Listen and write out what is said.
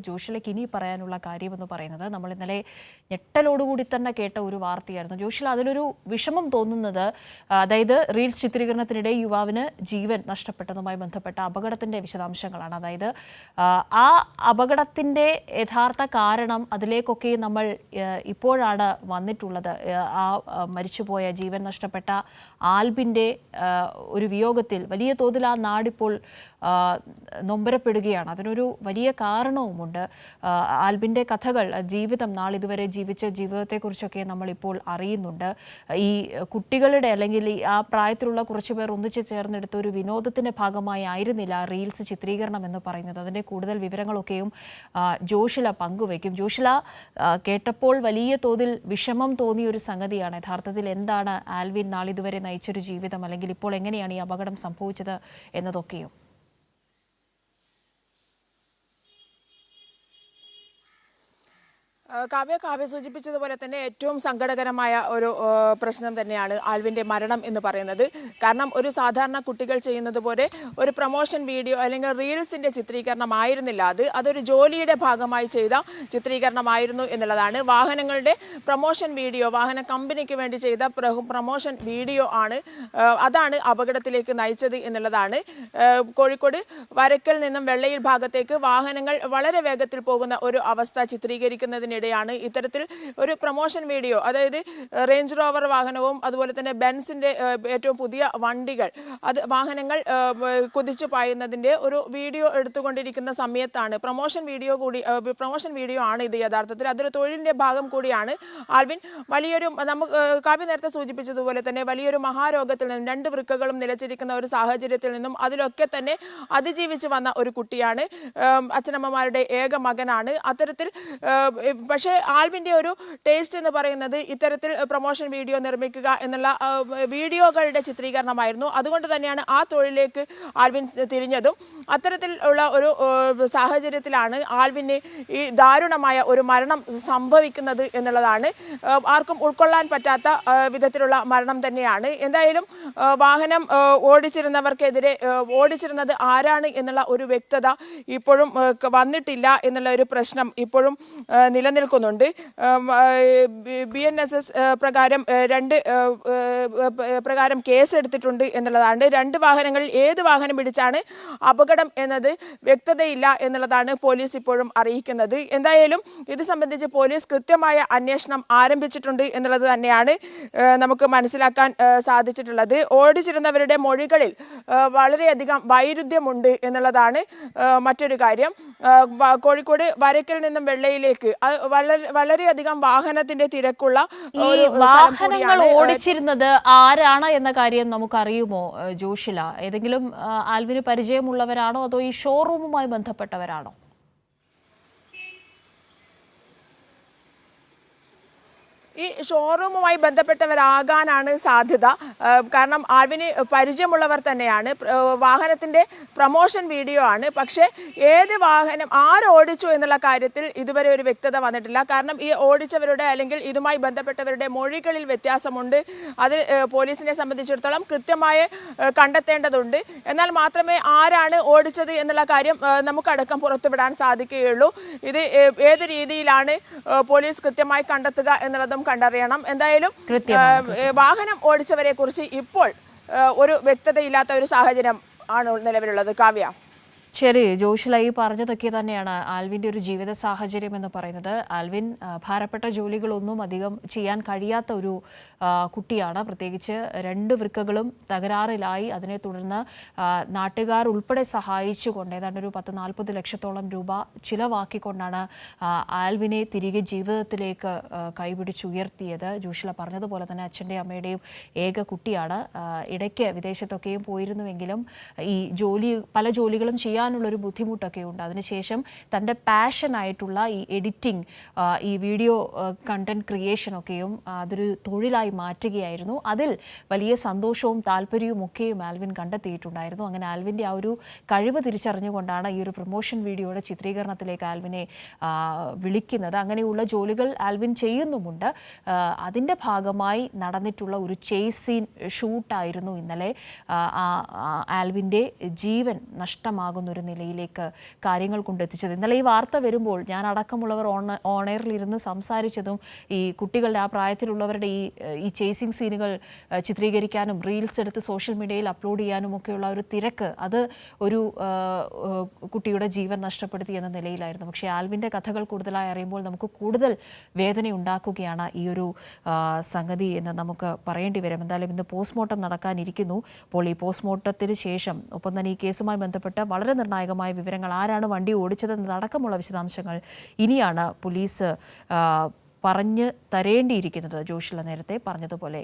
ജോഷിലേക്ക് ഇനി പറയാനുള്ള കാര്യമെന്ന് പറയുന്നത് നമ്മൾ ഇന്നലെ ഞെട്ടലോടുകൂടി തന്നെ കേട്ട ഒരു വാർത്തയായിരുന്നു. ജോഷിൽ അതിലൊരു വിഷമം തോന്നുന്നത് അതായത് റീൽസ് ചിത്രീകരണത്തിനിടെ യുവാവിന് ജീവൻ നഷ്ടപ്പെട്ടതുമായി ബന്ധപ്പെട്ട അപകടത്തിന്റെ വിശദാംശങ്ങളാണ്. അതായത് ആ, അപകടത്തിന്റെ യഥാർത്ഥ കാരണം അതിലേക്കൊക്കെ നമ്മൾ ഇപ്പോഴാണ് വന്നിട്ടുള്ളത്. ആ, മരിച്ചുപോയ ജീവൻ നഷ്ടപ്പെട്ട ആൽബിന്റെ ഒരു വിയോഗത്തിൽ വലിയ തോതിൽ ആ നാടിപ്പോൾ നൊമ്പരപ്പെടുകയാണ്. അതിനൊരു വലിയ കാരണവുമുണ്ട്. ആ, ആൽബിന്റെ കഥകൾ ജീവിതം നാളിതുവരെ ജീവിച്ച ജീവിതത്തെക്കുറിച്ചൊക്കെ നമ്മളിപ്പോൾ അറിയുന്നുണ്ട്. ഈ കുട്ടികളുടെ അല്ലെങ്കിൽ ഈ ആ പ്രായത്തിലുള്ള കുറച്ച് പേർ ഒന്നിച്ചു ചേർന്നെടുത്ത ഒരു വിനോദത്തിന്റെ ഭാഗമായി ആയിരുന്നില്ല റീൽസ് ചിത്രീകരണം എന്ന് പറയുന്നത്. അതിന്റെ കൂടുതൽ വിവരങ്ങളൊക്കെയും ജോഷില പങ്കുവയ്ക്കും. ജോഷില കേട്ടപ്പോൾ വലിയ തോതിൽ വിഷമം തോന്നിയ ഒരു സംഗതിയാണ്. യഥാർത്ഥത്തിൽ എന്താണ് ആൽവിൻ നാളിതുവരെ നയിച്ചൊരു ജീവിതം? അല്ലെങ്കിൽ ഇപ്പോൾ എങ്ങനെയാണ് ഈ അപകടം സംഭവിച്ചത് എന്നതൊക്കെയും. കാവ്യ കാവ്യ സൂചിപ്പിച്ചതുപോലെ തന്നെ ഏറ്റവും സങ്കടകരമായ ഒരു പ്രശ്നം തന്നെയാണ് ആൽവിന്റെ മരണം എന്ന് പറയുന്നത്. കാരണം ഒരു സാധാരണ കുട്ടികൾ ചെയ്യുന്നത് പോലെ ഒരു പ്രൊമോഷൻ വീഡിയോ അല്ലെങ്കിൽ റീൽസിന്റെ ചിത്രീകരണമായിരുന്നില്ല അത്. അതൊരു ജോലിയുടെ ഭാഗമായി ചെയ്ത ചിത്രീകരണമായിരുന്നു എന്നുള്ളതാണ്. വാഹനങ്ങളുടെ പ്രൊമോഷൻ വീഡിയോ വാഹന കമ്പനിക്ക് വേണ്ടി ചെയ്ത പ്രൊമോഷൻ വീഡിയോ ആണ് അതാണ് അപകടത്തിലേക്ക് നയിച്ചത് എന്നുള്ളതാണ്. കോഴിക്കോട് വരക്കൽ നിന്നും വെള്ളയിൽ ഭാഗത്തേക്ക് വാഹനങ്ങൾ വളരെ വേഗത്തിൽ പോകുന്ന ഒരു അവസ്ഥ ചിത്രീകരിക്കുന്നതിനിടെയാണ് ഇത്തരത്തിൽ ഒരു പ്രൊമോഷൻ വീഡിയോ അതായത് റേഞ്ച് റോവർ വാഹനവും അതുപോലെ തന്നെ ബെൻസിന്റെ ഏറ്റവും പുതിയ വണ്ടികൾ അത് വാഹനങ്ങൾ കുതിച്ചു പായുന്നതിന്റെ ഒരു വീഡിയോ എടുത്തുകൊണ്ടിരിക്കുന്ന സമയത്താണ്. പ്രൊമോഷൻ വീഡിയോ കൂടി പ്രൊമോഷൻ വീഡിയോ ആണ് ഇത് യഥാർത്ഥത്തിൽ. അതൊരു തൊഴിലിന്റെ ഭാഗം കൂടിയാണ്. ആൽവിൻ വലിയൊരു നമുക്ക് കാവ്യ നേരത്തെ സൂചിപ്പിച്ചതുപോലെ തന്നെ വലിയൊരു മഹാരോഗത്തിൽ നിന്നും രണ്ട് വൃക്കകളും നിലച്ചിരിക്കുന്ന ഒരു സാഹചര്യത്തിൽ നിന്നും അതിലൊക്കെ തന്നെ അതിജീവിച്ച് വന്ന ഒരു കുട്ടിയാണ്. അച്ഛനമ്മമാരുടെ ഏക മകനാണ്. അത്തരത്തിൽ പക്ഷേ ആൽവിന്റെ ഒരു ടേസ്റ്റ് എന്ന് പറയുന്നത് ഇത്തരത്തിൽ പ്രൊമോഷൻ വീഡിയോ നിർമ്മിക്കുക എന്നുള്ള വീഡിയോകളുടെ ചിത്രീകരണമായിരുന്നു. അതുകൊണ്ട് തന്നെയാണ് ആ തൊഴിലേക്ക് ആൽവിൻ തിരിഞ്ഞതും. അത്തരത്തിൽ ഉള്ള ഒരു സാഹചര്യത്തിലാണ് ആൽവിന് ഈ ദാരുണമായ ഒരു മരണം സംഭവിക്കുന്നത് എന്നുള്ളതാണ്. ആർക്കും ഉൾക്കൊള്ളാൻ പറ്റാത്ത വിധത്തിലുള്ള മരണം തന്നെയാണ്. എന്തായാലും വാഹനം ഓടിച്ചിരുന്നവർക്കെതിരെ ഓടിച്ചിരുന്നത് ആരാണ് എന്നുള്ള ഒരു വ്യക്തത ഇപ്പോഴും വന്നിട്ടില്ല എന്നുള്ള ഒരു പ്രശ്നം ഇപ്പോഴും ഏഹ്, നിലനിൽക്കുന്നുണ്ട്. ബി എൻ എസ് എസ് പ്രകാരം രണ്ട് പ്രകാരം കേസ് എടുത്തിട്ടുണ്ട് എന്നുള്ളതാണ്. രണ്ട് വാഹനങ്ങളിൽ ഏത് വാഹനം പിടിച്ചാണ് അപകടം എന്നത് വ്യക്തതയില്ല എന്നുള്ളതാണ് പോലീസ് ഇപ്പോഴും അറിയിക്കുന്നത്. എന്തായാലും ഇത് സംബന്ധിച്ച് പോലീസ് കൃത്യമായ അന്വേഷണം ആരംഭിച്ചിട്ടുണ്ട് എന്നുള്ളത് തന്നെയാണ് നമുക്ക് മനസ്സിലാക്കാൻ സാധിച്ചിട്ടുള്ളത്. ഓടിച്ചിരുന്നവരുടെ മൊഴികളിൽ വളരെയധികം വൈരുദ്ധ്യമുണ്ട് എന്നുള്ളതാണ് മറ്റൊരു കാര്യം. കോഴിക്കോട് വരക്കൽ നിന്നും വെള്ളയിലേക്ക്. വളരെയധികം വാഹനത്തിന്റെ തിരക്കുള്ള ഈ വാഹനങ്ങൾ ഓടിച്ചിരുന്നത് ആരാണ് എന്ന കാര്യം നമുക്കറിയുമോ ജോഷില? ഏതെങ്കിലും ആൽവിന് പരിചയമുള്ളവരാണോ അതോ ഈ ഷോറൂമുമായി ബന്ധപ്പെട്ടവരാണോ? ഈ ഷോറൂമുമായി ബന്ധപ്പെട്ടവരാകാനാണ് സാധ്യത. കാരണം ആൽവിന് പരിചയമുള്ളവർ തന്നെയാണ്. വാഹനത്തിന്റെ പ്രമോഷൻ വീഡിയോ ആണ്. പക്ഷേ ഏത് വാഹനം ആരോടിച്ചു എന്നുള്ള കാര്യത്തിൽ ഇതുവരെ ഒരു വ്യക്തത വന്നിട്ടില്ല. കാരണം ഈ ഓടിച്ചവരുടെ അല്ലെങ്കിൽ ഇതുമായി ബന്ധപ്പെട്ടവരുടെ മൊഴികളിൽ വ്യത്യാസമുണ്ട്. അത് പോലീസിനെ സംബന്ധിച്ചിടത്തോളം കൃത്യമായി കണ്ടെത്തേണ്ടതുണ്ട്. എന്നാൽ മാത്രമേ ആരാണ് ഓടിച്ചത് എന്നുള്ള കാര്യം നമുക്കടക്കം പുറത്തുവിടാൻ സാധിക്കുകയുള്ളൂ. ഇത് ഏത് രീതിയിലാണ് പോലീസ് കൃത്യമായി കണ്ടെത്തുക എന്നുള്ളതും കണ്ടറിയണം. എന്തായാലും വാഹനം ഓടിച്ചവരെ കുറിച്ച് ഇപ്പോൾ ഒരു വ്യക്തതയില്ലാത്ത ഒരു സാഹചര്യം ആണ് നിലവിലുള്ളത്. കാവ്യ. ശരി ജോഷില ഈ പറഞ്ഞതൊക്കെ തന്നെയാണ് ആൽവിന്റെ ഒരു ജീവിത സാഹചര്യം എന്ന് പറയുന്നത്. ആൽവിൻ ഭാരപ്പെട്ട ജോലികളൊന്നും അധികം ചെയ്യാൻ കഴിയാത്ത ഒരു കുട്ടിയാണ്. പ്രത്യേകിച്ച് രണ്ട് വൃക്കകളും തകരാറിലായി അതിനെ തുടർന്ന് നാട്ടുകാർ ഉൾപ്പെടെ സഹായിച്ചുകൊണ്ട് ഏതാണ്ട് ഒരു പത്ത് നാൽപ്പത് ലക്ഷത്തോളം രൂപ ചിലവാക്കിക്കൊണ്ടാണ് ആൽവിനെ തിരികെ ജീവിതത്തിലേക്ക് കൈപിടിച്ചുയർത്തിയത്. ജോഷില പറഞ്ഞതുപോലെ തന്നെ അച്ഛന്റെയും അമ്മയുടെയും ഏക കുട്ടിയാണ്. ഇടയ്ക്ക് വിദേശത്തൊക്കെയും പോയിരുന്നുവെങ്കിലും ഈ ജോലി പല ജോലികളും ചെയ്യാനുള്ളൊരു ബുദ്ധിമുട്ടൊക്കെ ഉണ്ട്. അതിനുശേഷം തന്റെ പാഷനായിട്ടുള്ള ഈ എഡിറ്റിംഗ് ഈ വീഡിയോ കണ്ടന്റ് ക്രിയേഷനൊക്കെയും അതൊരു തൊഴിലായി മാറ്റുകയായിരുന്നു. അതിൽ വലിയ സന്തോഷവും താല്പര്യവും ഒക്കെയും ആൽവിൻ കണ്ടെത്തിയിട്ടുണ്ടായിരുന്നു. അങ്ങനെ ആൽവിന്റെ ആ ഒരു കഴിവ് തിരിച്ചറിഞ്ഞുകൊണ്ടാണ് ഈ ഒരു പ്രൊമോഷൻ വീഡിയോയുടെ ചിത്രീകരണത്തിലേക്ക് ആൽവിനെ വിളിക്കുന്നത്. അങ്ങനെയുള്ള ജോലികൾ ആൽവിൻ ചെയ്യുന്നുമുണ്ട്. അതിന്റെ ഭാഗമായി നടന്നിട്ടുള്ള ഒരു ചേസ് സീൻ ഷൂട്ടായിരുന്നു ഇന്നലെ. ആൽവിന്റെ ജീവൻ നഷ്ടമാകുന്ന ഒരു നിലയിലേക്ക് കാര്യങ്ങൾ കൊണ്ടെത്തിച്ചത്. ഇന്നലെ ഈ വാർത്ത വരുമ്പോൾ ഞാൻ അടക്കമുള്ളവർ ഓൺ ഓണയറിലിരുന്ന് സംസാരിച്ചതും ഈ കുട്ടികളുടെ ആ പ്രായത്തിലുള്ളവരുടെ ഈ ഈ ചേസിങ് സീനുകൾ ചിത്രീകരിക്കാനും റീൽസ് എടുത്ത് സോഷ്യൽ മീഡിയയിൽ അപ്ലോഡ് ചെയ്യാനും ഒക്കെയുള്ള ഒരു തിരക്ക് അത് ഒരു കുട്ടിയുടെ ജീവൻ നഷ്ടപ്പെടുത്തി എന്ന നിലയിലായിരുന്നു. പക്ഷേ ആൽവിന്റെ കഥകൾ കൂടുതലായി അറിയുമ്പോൾ നമുക്ക് കൂടുതൽ വേദന ഉണ്ടാക്കുകയാണ് ഈ ഒരു സംഗതി എന്ന് നമുക്ക് പറയേണ്ടി വരും. എന്തായാലും ഇന്ന് പോസ്റ്റ്മോർട്ടം നടക്കാനിരിക്കുന്നു. അപ്പോൾ ഈ പോസ്റ്റ്മോർട്ടത്തിന് ശേഷം ഒപ്പം തന്നെ ഈ കേസുമായി ബന്ധപ്പെട്ട് വളരെ നിർണായകമായ വിവരങ്ങൾ. ആരാണ് വണ്ടി ഓടിച്ചതെന്നതടക്കമുള്ള വിശദാംശങ്ങൾ ഇനിയാണ് പോലീസ് പറഞ്ഞു തരേണ്ടിയിരിക്കുന്നത്. ജോഷില നേരത്തെ പറഞ്ഞതുപോലെ